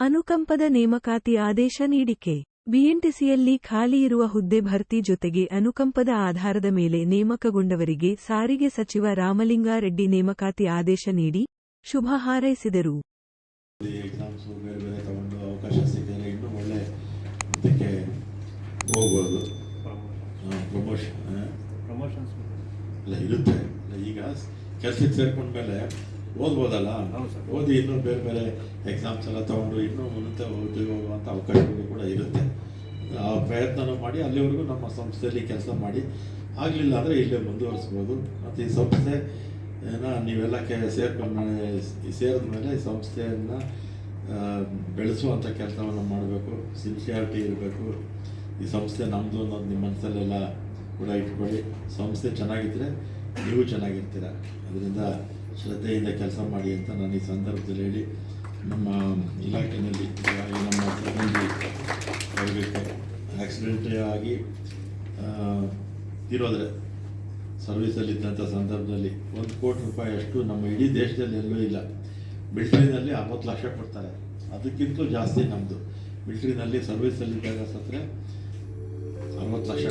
ಅನುಕಂಪದ ನೇಮಕಾತಿ ಆದೇಶ ನೀಡಿಕೆ. ಬಿಎಂಟಿಸಿಯಲ್ಲಿ ಖಾಲಿ ಇರುವ ಹುದ್ದೆ ಭರ್ತಿ ಜೊತೆಗೆ ಅನುಕಂಪದ ಆಧಾರದ ಮೇಲೆ ನೇಮಕಗೊಂಡವರಿಗೆ ಸಾರಿಗೆ ಸಚಿವ ರಾಮಲಿಂಗಾರೆಡ್ಡಿ ನೇಮಕಾತಿ ಆದೇಶ ನೀಡಿ ಶುಭ ಹಾರೈಸಿದರು. ಈಗ ಕೆಲಸಕ್ಕೆ ಸೇರ್ಕೊಂಡ್ಮೇಲೆ ಓದ್ಬೋದಲ್ಲ. ಓದಿ ಇನ್ನೂ ಬೇರೆ ಬೇರೆ ಎಕ್ಸಾಮ್ಸ್ ಎಲ್ಲ ತೊಗೊಂಡು ಇನ್ನೂ ಮುಂದೆ ಉದ್ಯೋಗ ಹೋಗುವಂಥ ಅವಕಾಶಗಳು ಕೂಡ ಇರುತ್ತೆ. ಆ ಪ್ರಯತ್ನನೂ ಮಾಡಿ ಅಲ್ಲಿವರೆಗೂ ನಮ್ಮ ಸಂಸ್ಥೆಯಲ್ಲಿ ಕೆಲಸ ಮಾಡಿ. ಆಗಲಿಲ್ಲ ಅಂದರೆ ಇಲ್ಲೇ ಮುಂದುವರಿಸ್ಬೋದು. ಮತ್ತು ಈ ಸಂಸ್ಥೆ ಏನ ನೀವೆಲ್ಲ ಕೆ ಸೇರ್ಕೊಂಡು ಸೇರಿದ ಮೇಲೆ ಈ ಸಂಸ್ಥೆಯನ್ನು ಬೆಳೆಸುವಂಥ ಕೆಲಸವನ್ನು ಮಾಡಬೇಕು. ಸಿನ್ಸಿಯಾರಿಟಿ ಇರಬೇಕು. ಈ ಸಂಸ್ಥೆ ನಮ್ಮದು ಅನ್ನೋದು ನಿಮ್ಮ ಮನಸ್ಸಲ್ಲೆಲ್ಲ ಕೂಡ ಇಟ್ಕೊಳ್ಳಿ. ಸಂಸ್ಥೆ ಚೆನ್ನಾಗಿದ್ದರೆ ನೀವು ಚೆನ್ನಾಗಿರ್ತೀರ. ಅದರಿಂದ ಶ್ರದ್ಧೆಯಿಂದ ಕೆಲಸ ಮಾಡಿ ಅಂತ ನಾನು ಈ ಸಂದರ್ಭದಲ್ಲಿ ಹೇಳಿ ನಮ್ಮ ಇಲಾಖೆಯಲ್ಲಿ ನಮ್ಮ ಸಿಬ್ಬಂದಿ ಬರಬೇಕು ಆಕ್ಸಿಡೆಂಟ್ ಆಗಿ ಇರೋದ್ರೆ ಸರ್ವಿಸಲ್ಲಿದ್ದಂಥ ಸಂದರ್ಭದಲ್ಲಿ ಒಂದು ಕೋಟಿ ರೂಪಾಯಿ ಅಷ್ಟು ನಮ್ಮ ಇಡೀ ದೇಶದಲ್ಲಿ ಎಲ್ಲೂ ಇಲ್ಲ. ಮಿಲ್ಟ್ರಿನಲ್ಲಿ ಅರವತ್ತು ಲಕ್ಷ ಕೊಡ್ತಾರೆ. ಅದಕ್ಕಿಂತಲೂ ಜಾಸ್ತಿ ನಮ್ಮದು ಮಿಲ್ಟ್ರಿನಲ್ಲಿ ಸರ್ವಿಸಲ್ಲಿದ್ದಾಗ ಸತ್ತರೆ ಅರವತ್ತು ಲಕ್ಷ